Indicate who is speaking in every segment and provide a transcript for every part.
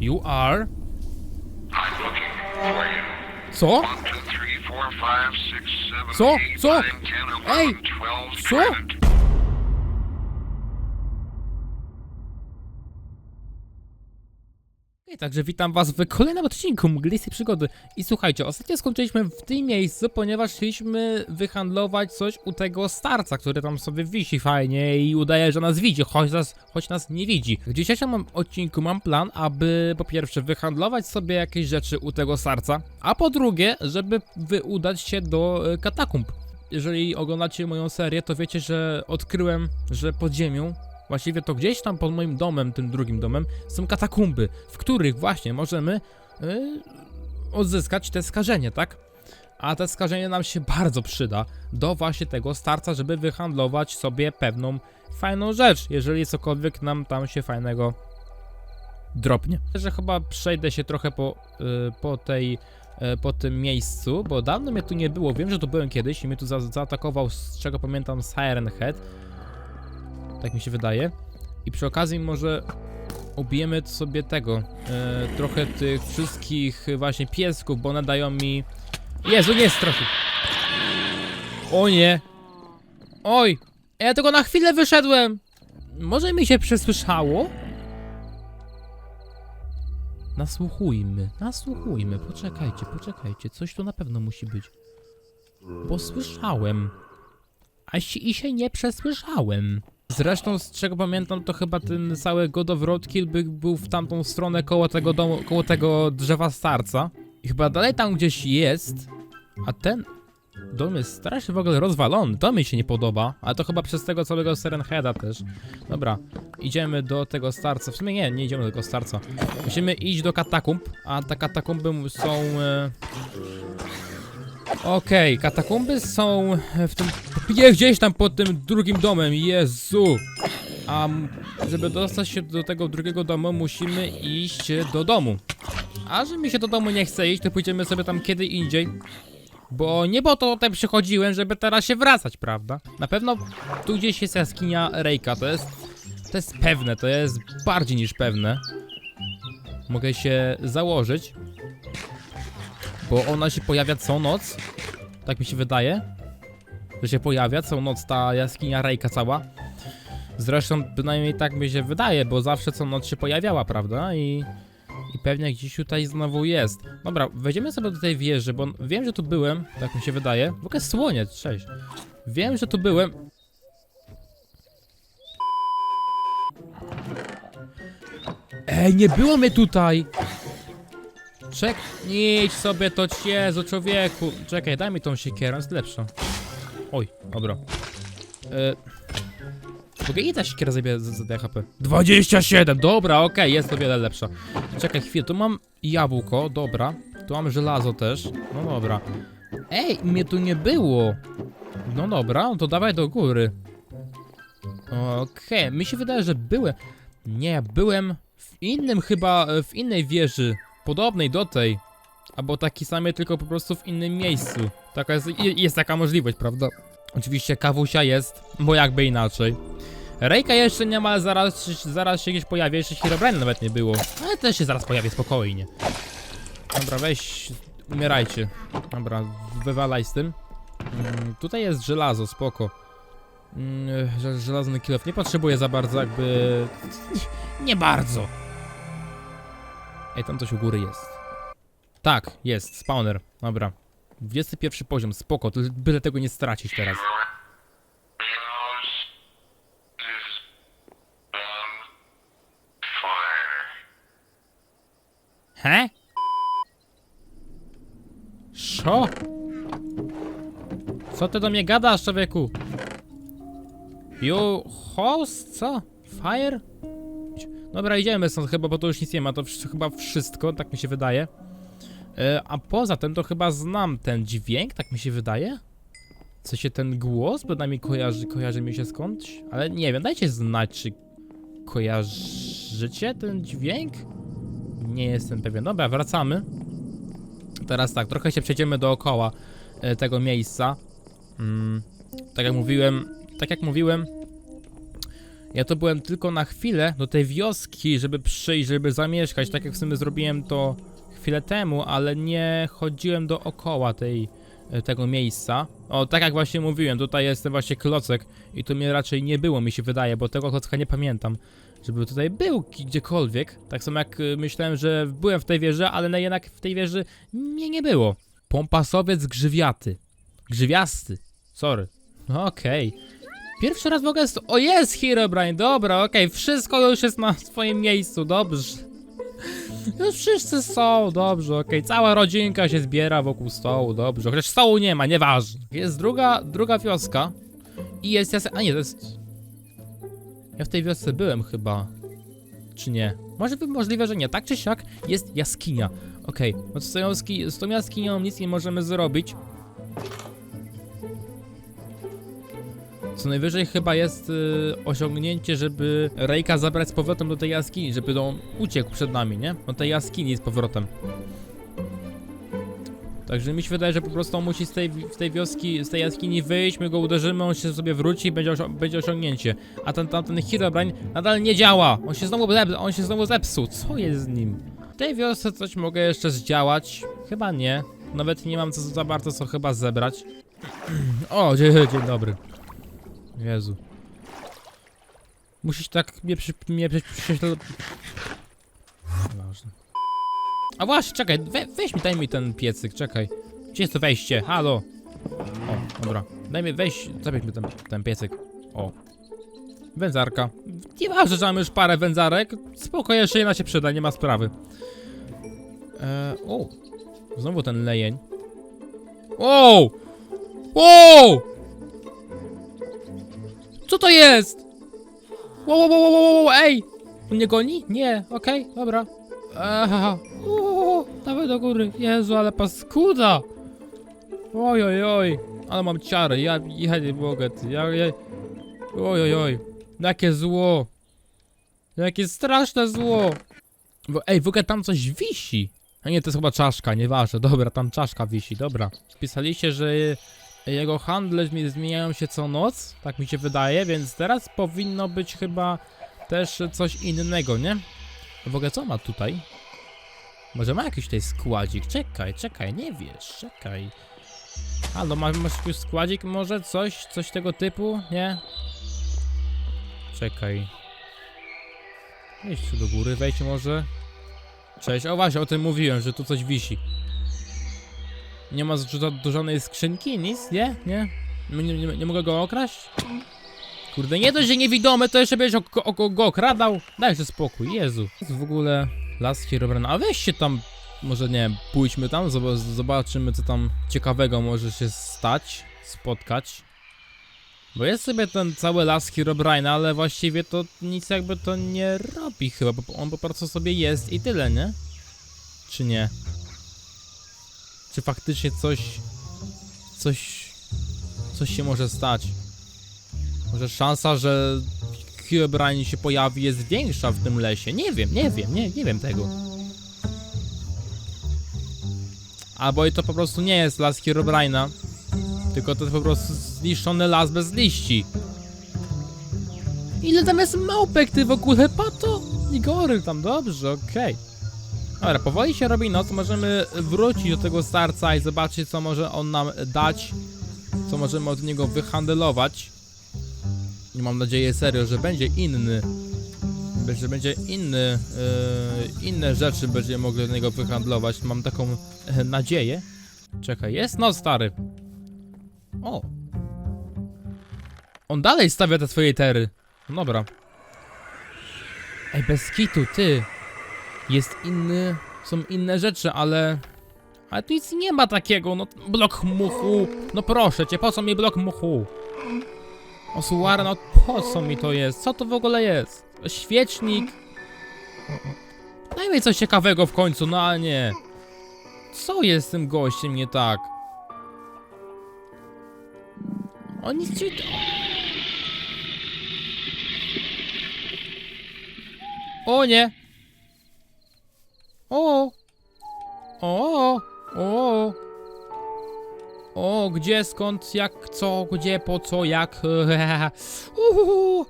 Speaker 1: You are.
Speaker 2: I'm looking for you. So?
Speaker 1: So,
Speaker 2: eight,
Speaker 1: so.
Speaker 2: Nine,
Speaker 1: 10,
Speaker 2: 11, hey.
Speaker 1: 12,
Speaker 2: so?
Speaker 1: 12, także witam was w kolejnym odcinku Mglistej Przygody. I słuchajcie, ostatnio skończyliśmy w tym miejscu, ponieważ chcieliśmy wyhandlować coś u tego starca, który tam sobie wisi fajnie i udaje, że nas widzi, choć nas, choć nas nie widzi. W dzisiejszym odcinku mam plan, aby po pierwsze wyhandlować sobie jakieś rzeczy u tego starca, a po drugie, żeby udać się do e, katakumb. Jeżeli oglądacie moją serię, to wiecie, że odkryłem, że pod ziemią Właściwie to gdzieś tam pod moim domem, tym drugim domem, są katakumby, w których właśnie możemy yy, odzyskać te skażenie, tak? A te skażenie nam się bardzo przyda do właśnie tego starca, żeby wyhandlować sobie pewną fajną rzecz, jeżeli cokolwiek nam tam się fajnego dropnie. Że chyba przejdę się trochę po, yy, po tej yy, po tym miejscu, bo dawno mnie tu nie było. Wiem, że tu byłem kiedyś i mnie tu za zaatakował, z czego pamiętam, Siren Head. Tak mi się wydaje. I przy okazji może ubijemy sobie tego, e, trochę tych wszystkich właśnie piesków, bo one dają mi... Jezu, nie straszy. O nie. Oj, ja tylko na chwilę wyszedłem. Może mi się przesłyszało? Nasłuchujmy, nasłuchujmy, poczekajcie, poczekajcie, coś tu na pewno musi być. Bo słyszałem. A się, i się nie przesłyszałem. Zresztą, z czego pamiętam, to chyba ten cały God of Roadkill by, był w tamtą stronę koło tego domu, koło tego drzewa starca. I chyba dalej tam gdzieś jest. A ten dom jest strasznie w ogóle rozwalony. To mi się nie podoba. Ale to chyba przez tego całego Serenheada też. Dobra, idziemy do tego starca. W sumie nie, nie idziemy do tego starca. Musimy iść do katakumb, a te katakumby są... E... Okej, katakumby są w tym. Nie, gdzieś tam pod tym drugim domem, Jezu! A m- żeby dostać się do tego drugiego domu, musimy iść do domu. A że mi się do domu nie chce iść, to pójdziemy sobie tam kiedy indziej. Bo nie po to tutaj przychodziłem, żeby teraz się wracać, prawda? Na pewno tu gdzieś jest jaskinia Rejka, to jest. To jest pewne, to jest bardziej niż pewne. Mogę się założyć. Bo ona się pojawia co noc. Tak mi się wydaje. Że się pojawia co noc ta jaskinia Rejka cała. Zresztą przynajmniej tak mi się wydaje, bo zawsze co noc się pojawiała, prawda? I, i pewnie gdzieś tutaj znowu jest. Dobra, wejdziemy sobie do tej wieży, bo wiem, że tu byłem, tak mi się wydaje. W ogóle słonie, cześć. Wiem, że tu byłem. Ej, nie było mnie tutaj! Czek, nie idź sobie to Jezu, człowieku. Czekaj, daj mi tą siekierę, jest lepsza. Oj, dobra. E... Mogę i ta siekiera zabie za, HP. 27, dobra, okej, jest to wiele lepsza. Czekaj chwilę, tu mam jabłko, dobra. Tu mam żelazo też, no dobra. Ej, mnie tu nie było. No dobra, no to dawaj do góry. Okej, mi się wydaje, że byłem... Nie, byłem w innym chyba, w innej wieży. Podobnej do tej. Albo taki samej, tylko po prostu w innym miejscu. Taka jest, jest taka możliwość, prawda? Oczywiście kawusia jest, bo jakby inaczej. Rejka jeszcze nie ma, zaraz, zaraz się gdzieś pojawi, jeszcze Herobrine nawet nie było. Ale też się zaraz pojawi, spokojnie. Dobra, weź, umierajcie. Dobra, wywalaj z tym. Mm, tutaj jest żelazo, spoko. Mm, żel- żelazny kilof nie potrzebuję za bardzo jakby... Nie bardzo. Ej, tam coś u góry jest. Tak, jest, spawner. Dobra. 21 poziom, spoko, to byle tego nie stracić teraz. He? Szo? Co ty do mnie gadasz, człowieku? You host? Co? Fire? Dobra, idziemy stąd chyba, bo to już nic nie ma, to chyba wszystko, tak mi się wydaje. E, a poza tym to chyba znam ten dźwięk, tak mi się wydaje. W sensie ten głos, bynajmniej kojarzy, kojarzy mi się skądś, ale nie wiem, dajcie znać, czy kojarzycie ten dźwięk? Nie jestem pewien. Dobra, wracamy. Teraz tak, trochę się przejdziemy dookoła e, tego miejsca. Mm, tak jak mówiłem, tak jak mówiłem, Ja to byłem tylko na chwilę do tej wioski, żeby przyjść, żeby zamieszkać, tak jak w sumie zrobiłem to chwilę temu, ale nie chodziłem dookoła tej, e, tego miejsca. O, tak jak właśnie mówiłem, tutaj jest ten właśnie klocek i tu mnie raczej nie było, mi się wydaje, bo tego klocka nie pamiętam, żeby tutaj był gdziekolwiek. Tak samo jak y, myślałem, że byłem w tej wieży, ale no jednak w tej wieży mnie nie było. Pompasowiec grzywiaty. Grzywiasty. Sorry. Okej. Pierwszy raz w ogóle... st- O, jest Herobrine, dobra, okej, wszystko już jest na swoim miejscu, dobrze. Już wszyscy są, dobrze, okej, cała rodzinka się zbiera wokół stołu, dobrze, chociaż stołu nie ma, nieważne. Jest druga, druga wioska i jest jas... A nie, to jest... Ja w tej wiosce byłem chyba, czy nie? Może możliwe, że nie, tak czy siak jest jaskinia. Okej, no tą, jaski... z tą jaskinią nic nie możemy zrobić. Co najwyżej chyba jest y, osiągnięcie, żeby Rejka zabrać z powrotem do tej jaskini, żeby on uciekł przed nami, nie? Do tej jaskini z powrotem. Także mi się wydaje, że po prostu on musi z tej, w tej wioski, z tej jaskini wyjść, my go uderzymy, on się sobie wróci i będzie, będzie osiągnięcie. A ten tamten Herobrine nadal nie działa. On się znowu on się znowu zepsuł. Co jest z nim? W tej wiosce coś mogę jeszcze zdziałać? Chyba nie. Nawet nie mam co za bardzo co chyba zebrać. o, dzień, dzień dobry. Jezu. Musisz tak mnie przy... mnie przy... przy... Ważne. A właśnie, czekaj, we, weź mi, daj mi ten piecyk, czekaj. Gdzie jest to wejście? Halo? O, dobra. Daj mi, weź, zabierz mi ten, ten piecyk. O. Wędzarka. Nieważne, że mamy już parę wędzarek. Spoko, jeszcze jedna się przyda, nie ma sprawy. Eee, o. Znowu ten lejeń. Wow! Wow! Co to jest? Wow, wow, wow, wow, wow, ej! On mnie goni? Nie, okej, dobra. Aha, uuu, dawaj do góry. Jezu, ale paskuda! Oj, oj, oj. Ale mam ciary, ja, ja nie mogę, ja, ja... Oj, oj, oj. Jakie zło. Jakie straszne zło. Ej, w ogóle tam coś wisi. A nie, to jest chyba czaszka, nieważne. Dobra, tam czaszka wisi, dobra. Pisaliście, że jego handle zmi- zmieniają się co noc, tak mi się wydaje, więc teraz powinno być chyba też coś innego, nie? W ogóle co ma tutaj? Może ma jakiś tutaj składzik? Czekaj, czekaj, nie wiesz, czekaj. Halo, ma, masz jakiś składzik może? Coś? Coś tego typu? Nie? Czekaj. Wejdź tu do góry, wejdź może. Cześć, o właśnie, o tym mówiłem, że tu coś wisi. Nie ma do, żadnej skrzynki, nic, nie? Nie? Nie, nie, nie mogę go okraść? Kurde, nie dość, że niewidome, to jeszcze o, go okradał. Dajże spokój, Jezu. Jest w ogóle las Herobrine. A weźcie tam, może nie pójdźmy tam, zob- zobaczymy co tam ciekawego może się stać, spotkać. Bo jest sobie ten cały las Herobrine, ale właściwie to nic jakby to nie robi chyba, bo on po prostu sobie jest i tyle, nie? Czy nie? Czy faktycznie coś... Coś... Coś się może stać? Może szansa, że Herobrine się pojawi jest większa w tym lesie? Nie wiem, nie wiem, nie, nie wiem tego. Albo i to po prostu nie jest las Herobrine'a, tylko to jest po prostu zniszczony las bez liści. Ile tam jest małpek ty w ogóle, pato? Igory tam, dobrze, okej. Dobra, powoli się robi noc, możemy wrócić do tego starca i zobaczyć co może on nam dać, co możemy od niego wyhandelować. I mam nadzieję serio, że będzie inny, że będzie inny, yy, inne rzeczy będziemy mogli od niego wyhandlować. Mam taką e, nadzieję. Czekaj, jest no stary. O. On dalej stawia te swoje tery. No dobra. Ej, bez kitu, ty. Jest inny, są inne rzeczy, ale... Ale tu nic nie ma takiego, no blok muchu. No proszę cię, po co mi blok muchu? Osuara, no po co mi to jest? Co to w ogóle jest? Świecznik? Daj mi coś ciekawego w końcu, no a nie. Co jest z tym gościem nie tak? On nic ci... O nie! O! O! O! O, gdzie, skąd, jak, co, gdzie, po co, jak. Uhuhu.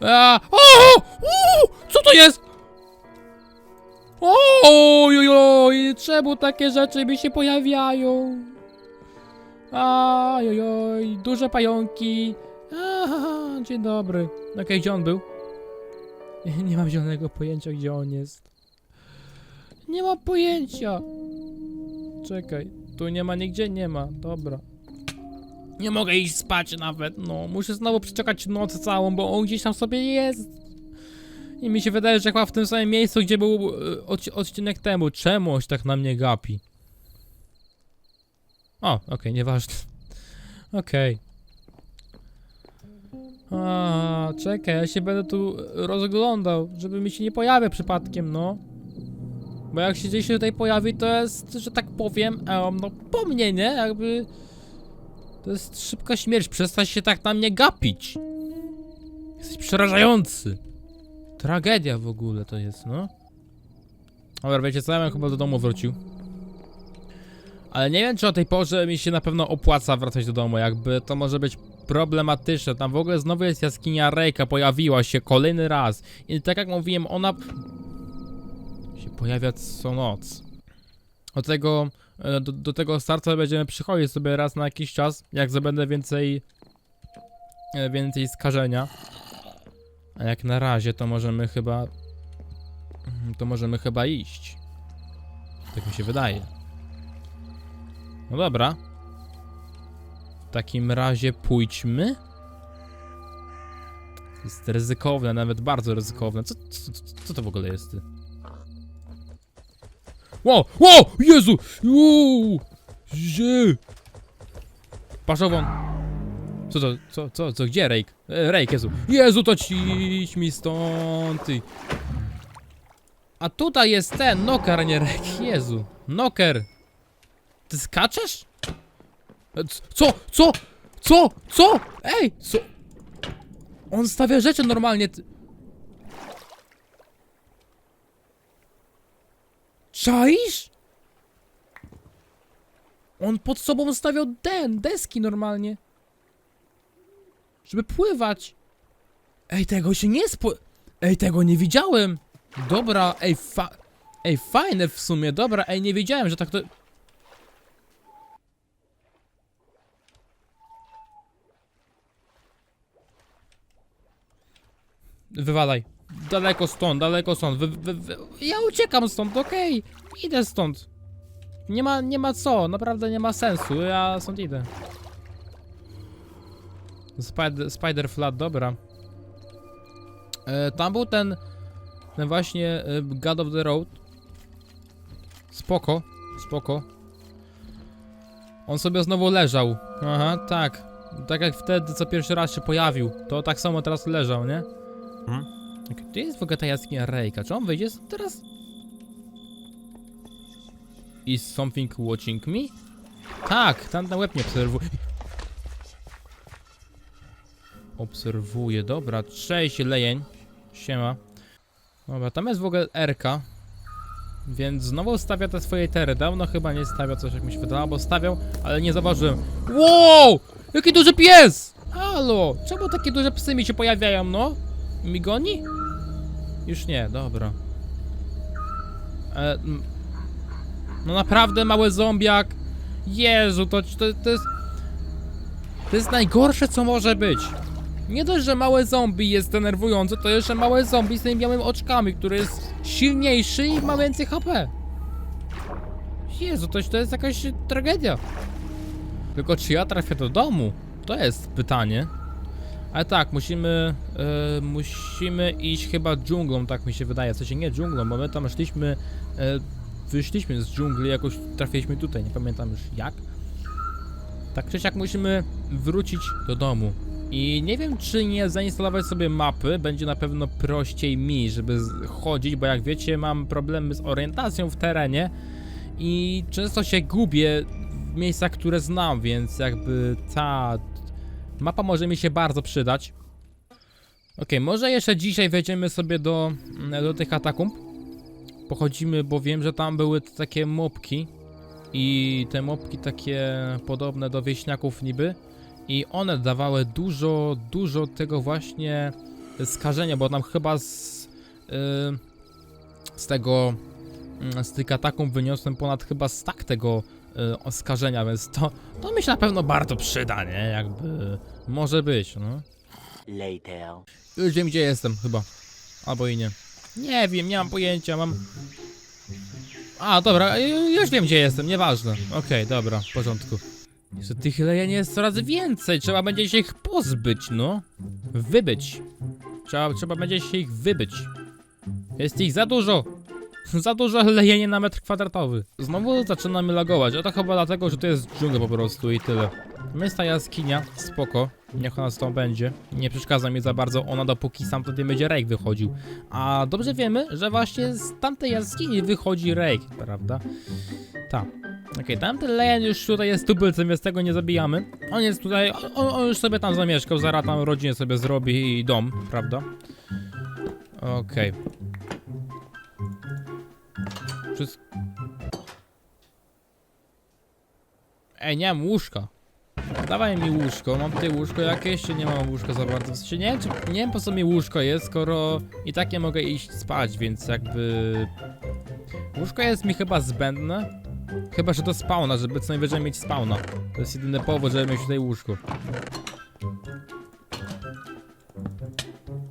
Speaker 1: A, o, u, co to jest? Ojojoj, czemu takie rzeczy mi się pojawiają? Ajojoj, duże pająki. Aha, dzień dobry. Okej, gdzie on był? Nie mam zielonego pojęcia, gdzie on jest. Nie mam pojęcia. Czekaj, tu nie ma nigdzie, nie ma. Dobra. Nie mogę iść spać nawet, no. Muszę znowu przeczekać noc całą, bo on gdzieś tam sobie jest. I mi się wydaje, że chyba w tym samym miejscu, gdzie był e, odci- odcinek temu. Czemu on się tak na mnie gapi? O, okej, nieważne. Okej. A, czekaj, ja się będę tu rozglądał, żeby mi się nie pojawił przypadkiem, no. Bo jak się gdzieś tutaj pojawi, to jest, że tak powiem, em, no po mnie, nie? Jakby... To jest szybka śmierć, przestań się tak na mnie gapić. Jesteś przerażający. Tragedia w ogóle to jest, no. Dobra, wiecie co, ja bym chyba do domu wrócił. Ale nie wiem, czy o tej porze mi się na pewno opłaca wracać do domu, jakby to może być problematyczne. Tam w ogóle znowu jest jaskinia Rejka, pojawiła się kolejny raz. I tak jak mówiłem, ona się pojawia co noc. Do tego, e, do, do tego starca będziemy przychodzić sobie raz na jakiś czas, jak zdobędę więcej, e, więcej skażenia. A jak na razie, to możemy chyba, to możemy chyba iść. Tak mi się wydaje. No dobra. W takim razie pójdźmy. Jest ryzykowne, nawet bardzo ryzykowne. Co, co, co, co to w ogóle jest? Ty? Ło, ło, Jezu! Uuu, że... Paszowon. Co to, co, co, co, gdzie Rejk? E, Rejk, Jezu. Jezu, to ciś mi stąd, ty. A tutaj jest ten, Noker, a nie Rejk, Jezu. Noker. Ty skaczesz? E, Co, co, co, co? Ej, co? On stawia rzeczy normalnie, ty. Czaisz? On pod sobą stawiał den, deski normalnie. Żeby pływać. Ej, tego się nie spo... Ej, tego nie widziałem. Dobra, ej, fa... Ej, fajne w sumie, dobra, ej, nie wiedziałem, że tak to... Wywalaj. Daleko stąd, daleko stąd. Wy, wy, wy. Ja uciekam stąd, okej. Idę stąd. Nie ma, nie ma co, naprawdę nie ma sensu. Ja stąd idę. Spider, spider Flat, dobra. E, tam był ten, ten właśnie e, God of the Road. Spoko, spoko. On sobie znowu leżał. Aha, tak. Tak jak wtedy, co pierwszy raz się pojawił. To tak samo teraz leżał, nie?
Speaker 3: Mhm.
Speaker 1: Okay, tu jest w ogóle ta jaskinia Rejka. Czy on wyjdzie teraz? Is something watching me? Tak, tam na łeb nie obserwuje. Obserwuję, dobra. Cześć, lejeń. Siema. Dobra, tam jest w ogóle RK. Więc znowu stawia te swoje tery. Dawno chyba nie stawia coś, jak mi się wydawało, bo stawiał, ale nie zauważyłem. Wow! Jaki duży pies! Halo! Czemu takie duże psy mi się pojawiają, no? Mi goni? Już nie, dobra. E, no naprawdę mały zombiak. Jezu, to, to, to jest... To jest najgorsze, co może być. Nie dość, że małe zombie jest denerwujące, to jeszcze małe zombie z tymi białymi oczkami, który jest silniejszy i ma więcej HP. Jezu, to, to jest jakaś tragedia. Tylko czy ja trafię do domu? To jest pytanie. Ale tak, musimy, e, musimy iść chyba dżunglą, tak mi się wydaje. W sensie nie dżunglą, bo my tam szliśmy, e, wyszliśmy z dżungli, jakoś trafiliśmy tutaj, nie pamiętam już jak. Tak czy siak musimy wrócić do domu. I nie wiem, czy nie zainstalować sobie mapy, będzie na pewno prościej mi, żeby chodzić, bo jak wiecie, mam problemy z orientacją w terenie i często się gubię w miejscach, które znam, więc jakby ta mapa może mi się bardzo przydać. Okej, może jeszcze dzisiaj wejdziemy sobie do, do tych katakumb. Pochodzimy, bo wiem, że tam były takie mopki. I te mopki takie podobne do wieśniaków niby. I one dawały dużo, dużo tego właśnie skażenia, bo tam chyba z, yy, z tego, mm, z tych katakumb wyniosłem ponad chyba stak tego yy, więc to, to mi się na pewno bardzo przyda, nie? Jakby, może być, no.
Speaker 3: Later.
Speaker 1: Już wiem, gdzie jestem, chyba. Albo i nie. Nie wiem, nie mam pojęcia, mam... A, dobra, ju- już wiem, gdzie jestem, nieważne. Okej, dobra, w porządku. Jeszcze tych lejeni jest coraz więcej, trzeba będzie się ich pozbyć, no. Wybyć. Trzeba, trzeba będzie się ich wybyć. Jest ich za dużo. Za dużo lejenie na metr kwadratowy. Znowu zaczynamy lagować, a to chyba dlatego, że to jest dżungla po prostu i tyle. Jest ta jaskinia, spoko, niech ona stąd będzie. Nie przeszkadza mi za bardzo ona, dopóki sam tutaj będzie Rake wychodził. A dobrze wiemy, że właśnie z tamtej jaskini wychodzi Rake, prawda? Tak. Okej, tamten Lejen już tutaj jest tubylcem, więc tego nie zabijamy. On jest tutaj, on, on już sobie tam zamieszkał, zaraz tam rodzinę sobie zrobi i dom, prawda? Okej. Wszystko... Ej, nie mam łóżka. Dawaj mi łóżko, mam tutaj łóżko jakieś, czy nie mam łóżka za bardzo? W sensie nie czy, nie wiem po co mi łóżko jest, skoro i tak nie mogę iść spać, więc jakby... Łóżko jest mi chyba zbędne. Chyba, że do spawna, żeby co najwyżej mieć spawna. To jest jedyny powód, żeby mieć tutaj łóżko.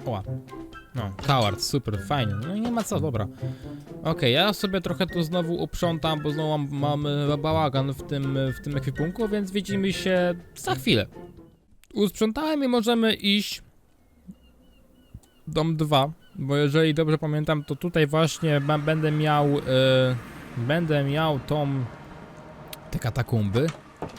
Speaker 1: Oła. No, coward, super, fajnie. No nie ma co, dobra. Okej, ja sobie trochę tu znowu uprzątam, bo znowu mam, mam bałagan w tym, w tym ekwipunku, więc widzimy się za chwilę. Usprzątałem i możemy iść dom 2, bo jeżeli dobrze pamiętam, to tutaj właśnie będę miał e, będę miał tą te katakumby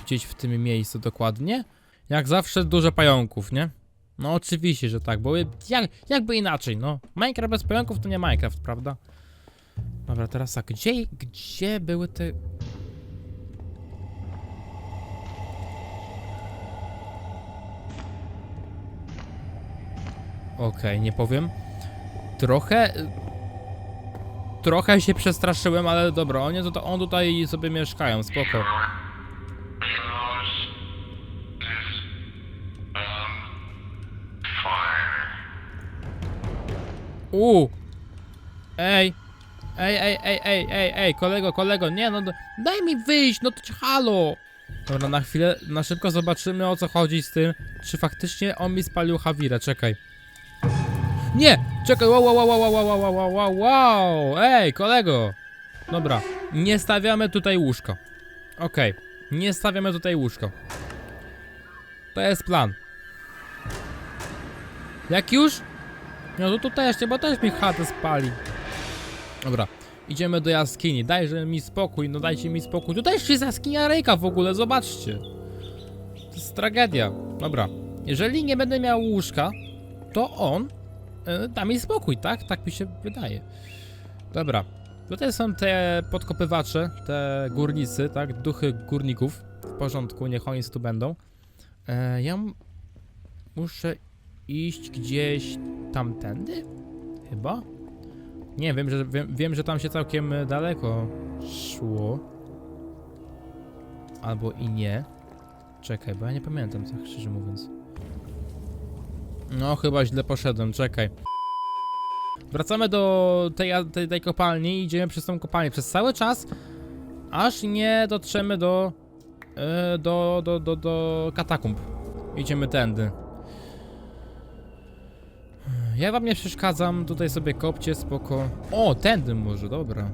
Speaker 1: gdzieś w tym miejscu dokładnie. Jak zawsze dużo pająków, nie? No oczywiście, że tak, bo jak, jakby inaczej, no. Minecraft bez pająków to nie Minecraft, prawda? Dobra, teraz tak, gdzie, gdzie były te... Okej, nie powiem. Trochę... Trochę się przestraszyłem, ale dobra, oni tutaj, on tutaj sobie mieszkają, spoko. U. Ej. Ej, ej, ej, ej, ej, ej, kolego, kolego, nie no, daj mi wyjść, no to halo. Dobra, na chwilę, na szybko zobaczymy o co chodzi z tym, czy faktycznie on mi spalił Hawirę, czekaj. Nie, czekaj, wow, wow, wow, wow, wow, wow, wow, wow, wow, ej, kolego. Dobra, nie stawiamy tutaj łóżka. Okej, nie stawiamy tutaj łóżka. To jest plan. Jak już? No to tu też nie, bo też mi chatę spali. Dobra, idziemy do jaskini. Dajże mi spokój, no dajcie mi spokój. Tu też jest jaskinia Rejka w ogóle, zobaczcie. To jest tragedia. Dobra, jeżeli nie będę miał łóżka, to on y, da mi spokój, tak? Tak mi się wydaje. Dobra, tutaj są te podkopywacze, te górnicy, tak? Duchy górników. W porządku, niech oni tu będą. E, ja muszę iść gdzieś tamtędy? Chyba? Nie, wiem, że, wiem, wiem, że tam się całkiem e, daleko szło. Albo i nie. Czekaj, bo ja nie pamiętam, tak szczerze mówiąc. No, chyba źle poszedłem, czekaj. Wracamy do tej, tej, tej kopalni i idziemy przez tą kopalnię przez cały czas, aż nie dotrzemy do, e, do, do, do, do katakumb. Idziemy tędy. Ja wam nie przeszkadzam, tutaj sobie kopcie, spoko. O, tędy może, dobra.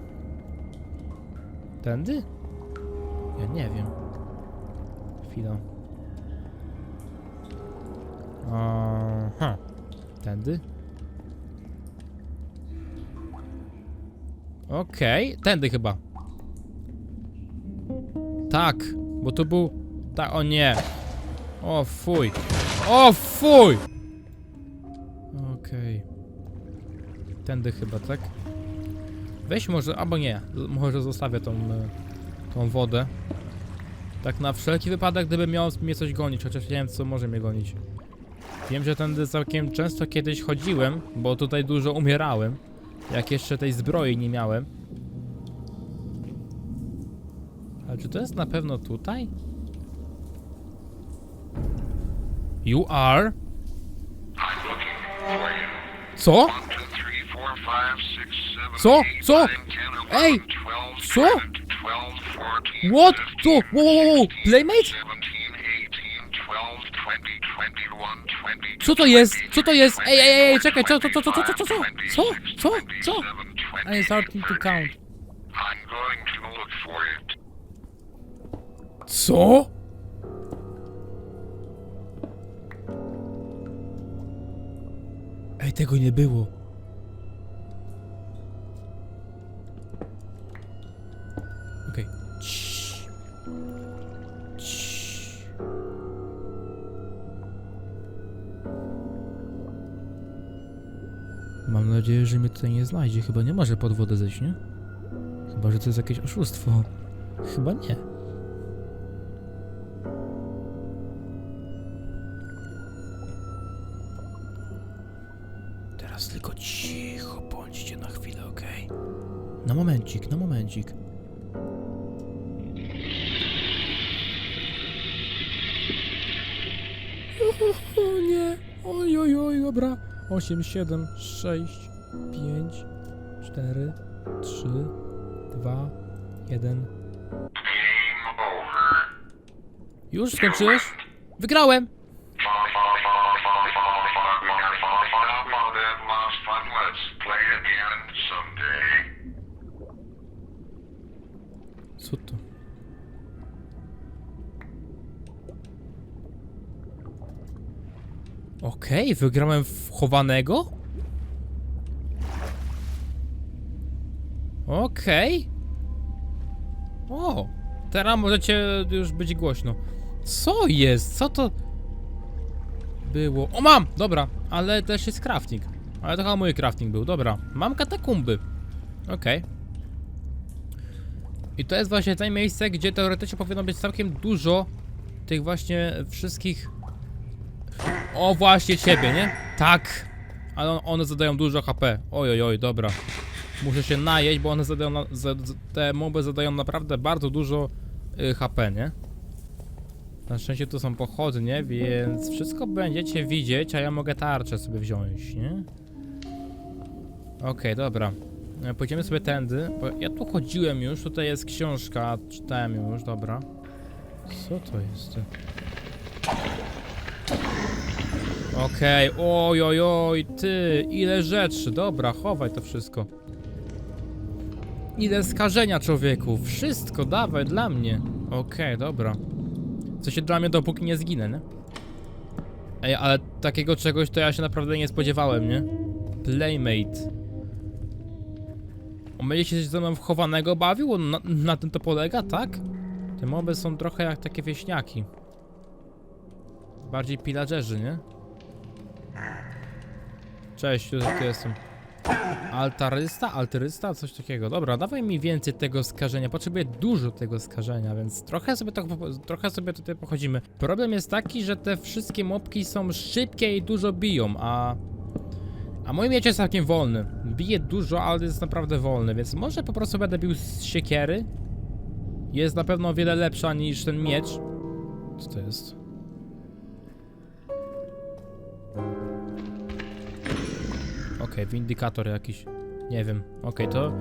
Speaker 1: Tędy? Ja nie wiem. Chwila. Aha. Tędy? Okej, tędy chyba. Tak, bo to był... Tak, o nie. O fuj. O fuj! Okej. Tędy chyba, tak? Weź może, albo nie, może zostawię tą, e, tą wodę. Tak na wszelki wypadek, gdyby miał mnie coś gonić, chociaż nie wiem co może mnie gonić. Wiem, że tędy całkiem często kiedyś chodziłem, bo tutaj dużo umierałem. Jak jeszcze tej zbroi nie miałem. Ale czy to jest na pewno tutaj? You are? Co?
Speaker 2: 1, 2, 3, 4, 5, 6, 7,
Speaker 1: Co?
Speaker 2: 8,
Speaker 1: Co?
Speaker 2: 9, 10, 11,
Speaker 1: Ej!
Speaker 2: 12,
Speaker 1: Co?
Speaker 2: 13, 12, 14,
Speaker 1: What?
Speaker 2: 15,
Speaker 1: Co? Wow, wow, wow. Playmate?
Speaker 2: 17, 18, 12, 20, 21, 22,
Speaker 1: Co to jest? Co to jest? Ej, ej, ej, czekaj, co, co, co, co, co, co, co, co? Co? Co? Co? I starting to count.
Speaker 2: I'm going to it.
Speaker 1: Co? Tego nie było. Okej. Ciii. Mam nadzieję, że mnie tutaj nie znajdzie. Chyba nie może pod wodę zejść, nie? Chyba, że to jest jakieś oszustwo. Chyba nie. Momencik, na momencik. O nie, oj, oj, oj, dobra. 8, 7, 6, 5, 4, 3, 2, 1.
Speaker 2: Game over.
Speaker 1: Już skończyłeś? Wygrałem!
Speaker 2: Let's play
Speaker 1: Co to? Okej, wygrałem w chowanego? Okej. O, teraz możecie już być głośno. Co jest? Co to było? O, mam! Dobra, ale też jest crafting. Ale to chyba mój crafting był, dobra. Mam katakumby. Okej. I to jest właśnie to miejsce, gdzie teoretycznie powinno być całkiem dużo tych właśnie wszystkich... O, właśnie ciebie, nie? Tak! Ale on, one zadają dużo HP. Oj, oj, dobra. Muszę się najeść, bo one zadają... Na, te moby zadają naprawdę bardzo dużo y, HP, nie? Na szczęście tu są pochodnie, więc wszystko będziecie widzieć, a ja mogę tarczę sobie wziąć, nie? Okej, dobra. E, Pójdziemy sobie tędy, bo ja tu chodziłem już, tutaj jest książka, czytałem już, dobra. Co to jest? Okej, oj, oj, oj, ty, ile rzeczy, dobra, chowaj to wszystko. Ile skażenia człowieku, wszystko, dawaj, dla mnie. Okej, dobra. Co się dla mnie, dopóki nie zginę, nie? Ej, ale takiego czegoś to ja się naprawdę nie spodziewałem, nie? Playmate. On będzie się ze mną wchowanego bawił? Na, na tym to polega, tak? Te moby są trochę jak takie wieśniaki. Bardziej pillagerzy, nie? Cześć, tu, tu jestem. Altarysta? Altarysta? Coś takiego. Dobra, dawaj mi więcej tego skażenia. Potrzebuję dużo tego skażenia, więc trochę sobie, to, trochę sobie tutaj pochodzimy. Problem jest taki, że te wszystkie mopki są szybkie i dużo biją, a... A mój miecz jest całkiem wolny. Bije dużo, ale jest naprawdę wolny, więc może po prostu będę bił z siekiery. Jest na pewno o wiele lepsza niż ten miecz. Co to jest? Okej, windykator jakiś. Nie wiem. Okej, to...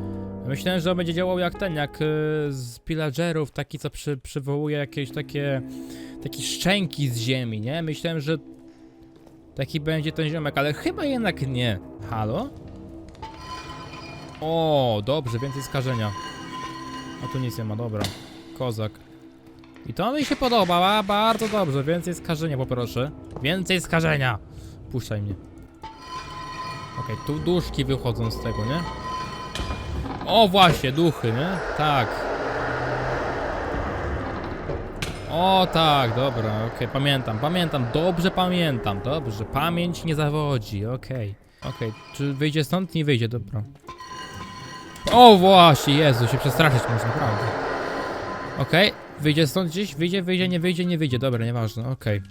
Speaker 1: Myślałem, że on będzie działał jak ten, jak y, z pillagerów, taki co przy, przywołuje jakieś takie... Takie szczęki z ziemi, nie? Myślałem, że Taki będzie ten ziomek, ale chyba jednak nie. Halo? O, dobrze, więcej skażenia. A tu nic nie ma, dobra. Kozak. I to mi się podoba, a bardzo dobrze. Więcej skażenia poproszę. Więcej skażenia! Puszczaj mnie. Okej, tu duszki wychodzą z tego, nie? O, właśnie, duchy, nie? Tak. O tak, dobra, okej, pamiętam, pamiętam, dobrze pamiętam, dobrze, pamięć nie zawodzi, okej. Okej, czy wyjdzie stąd? Nie wyjdzie, dobra. O właśnie, Jezu, się przestraszyć można, naprawdę. Okej, wyjdzie stąd gdzieś? Wyjdzie, wyjdzie, nie wyjdzie, nie wyjdzie, dobra, nieważne, okej.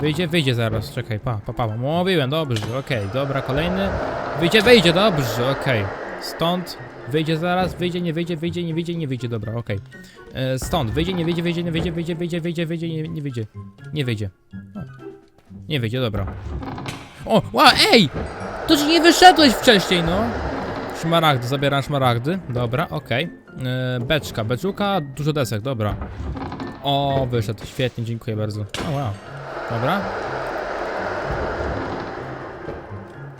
Speaker 1: Wyjdzie, wyjdzie zaraz, czekaj, pa, pa, pa, mówiłem, dobrze, okej, dobra, kolejny. Wyjdzie, wyjdzie, dobrze, okej. Stąd, wyjdzie zaraz, wyjdzie, nie wyjdzie, wyjdzie, nie wyjdzie, nie wyjdzie, dobra, okej. E, Stąd, wyjdzie, nie wyjdzie, wyjdzie, nie wyjdzie, wyjdzie, wyjdzie, wyjdzie, wyjdzie, nie, nie wyjdzie. Nie wyjdzie. Nie wyjdzie, dobra. O, ła, ej! To ci nie wyszedłeś wcześniej, no. Szmaragdy, zabieram szmaragdy. Dobra, okej. Yy, beczka, beczuka, dużo desek, dobra. O, wyszedł, świetnie, dziękuję bardzo. O, wow. Dobra.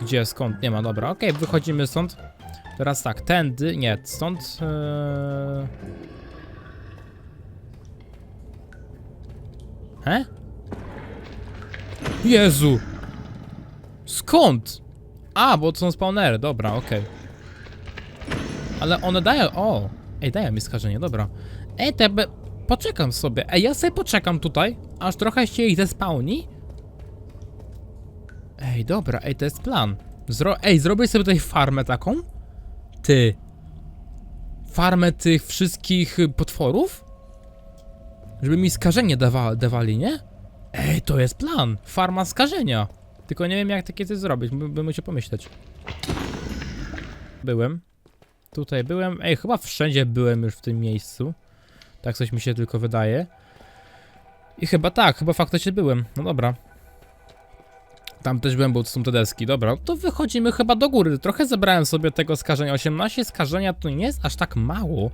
Speaker 1: Gdzie, skąd? Nie ma, dobra, okej, wychodzimy stąd. Teraz tak, tędy, nie, stąd... Yy... He? Jezu! Skąd? A, bo to są spawnery, dobra, okej. Ale one dają, o! Ej, dają mi skażenie, dobra. Ej, to jakby... Poczekam sobie, ej, ja sobie poczekam tutaj, aż trochę się ich zespałni. Ej, dobra, ej, to jest plan. Zro ej, zrobię sobie tutaj farmę taką. Ty. Farmę tych wszystkich potworów? Żeby mi skażenie dawa dawali, nie? Ej, to jest plan. Farma skażenia. Tylko nie wiem jak takie coś zrobić, by- bym musiał pomyśleć. Byłem. Tutaj byłem. Ej, chyba wszędzie byłem już w tym miejscu. Tak coś mi się tylko wydaje. I chyba tak, chyba faktycznie byłem. No dobra. Tam też byłem, bo to są te deski. Dobra, to wychodzimy chyba do góry. Trochę zebrałem sobie tego skażenia. 18 skażenia to nie jest aż tak mało.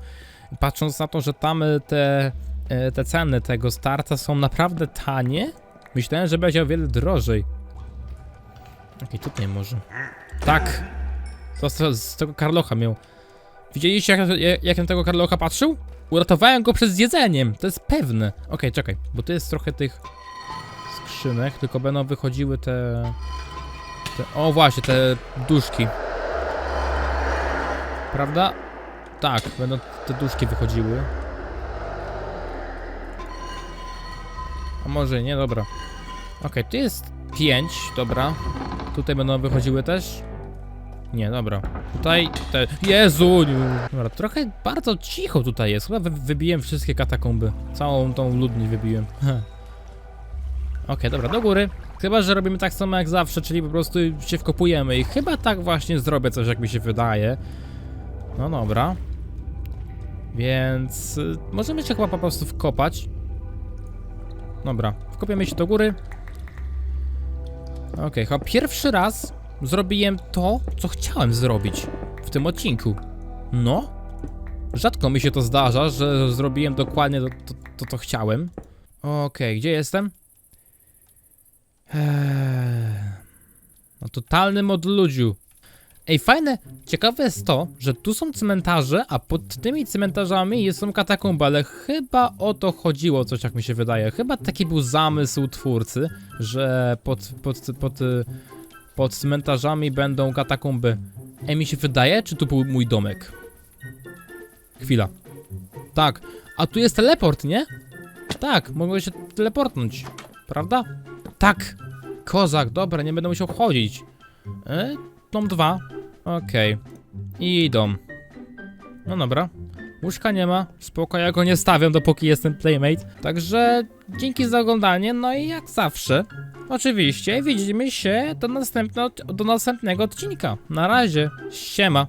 Speaker 1: Patrząc na to, że tam e, te, e, te ceny tego starca są naprawdę tanie. Myślałem, że będzie o wiele drożej. Okej, tutaj może. Tak! To z, z tego karlocha miał. Widzieliście, jak, jak, na tego karlocha patrzył? Uratowałem go przed zjedzeniem, to jest pewne. Okej, czekaj, bo tu jest trochę tych tylko będą wychodziły te... te o, właśnie, te duszki. Prawda? Tak, będą te duszki wychodziły. A może nie, dobra. Okej, tu jest 5, dobra. Tutaj będą wychodziły też. Nie, dobra. Tutaj te... Jezu! Dobra, trochę bardzo cicho tutaj jest. Chyba wy, wybiłem wszystkie katakomby. Całą tą ludność wybiłem. Okej, dobra, do góry. Chyba, że robimy tak samo jak zawsze, czyli po prostu się wkopujemy i chyba tak właśnie zrobię coś, jak mi się wydaje. No dobra. Więc y, możemy się chyba po prostu wkopać. Dobra, wkopiemy się do góry. Okej, chyba pierwszy raz zrobiłem to, co chciałem zrobić w tym odcinku. No. Rzadko mi się to zdarza, że zrobiłem dokładnie to, to, chciałem. Okej, gdzie jestem? Eee, na totalnym odludziu. Ej, fajne, ciekawe jest to, że tu są cmentarze, a pod tymi cmentarzami są katakomby, ale chyba o to chodziło coś, jak mi się wydaje. Chyba taki był zamysł twórcy, że pod, pod, pod, pod cmentarzami będą katakomby. Ej, mi się wydaje, czy tu był mój domek? Chwila. Tak, a tu jest teleport, nie? Tak, mogę się teleportnąć, prawda? Tak, kozak, dobra, nie będę musiał chodzić. E, dom 2, okej. I dom. No dobra. Łóżka nie ma, spoko, ja go nie stawiam dopóki jestem playmate. Także dzięki za oglądanie, no i jak zawsze, oczywiście widzimy się do, do następnego odcinka. Na razie, siema.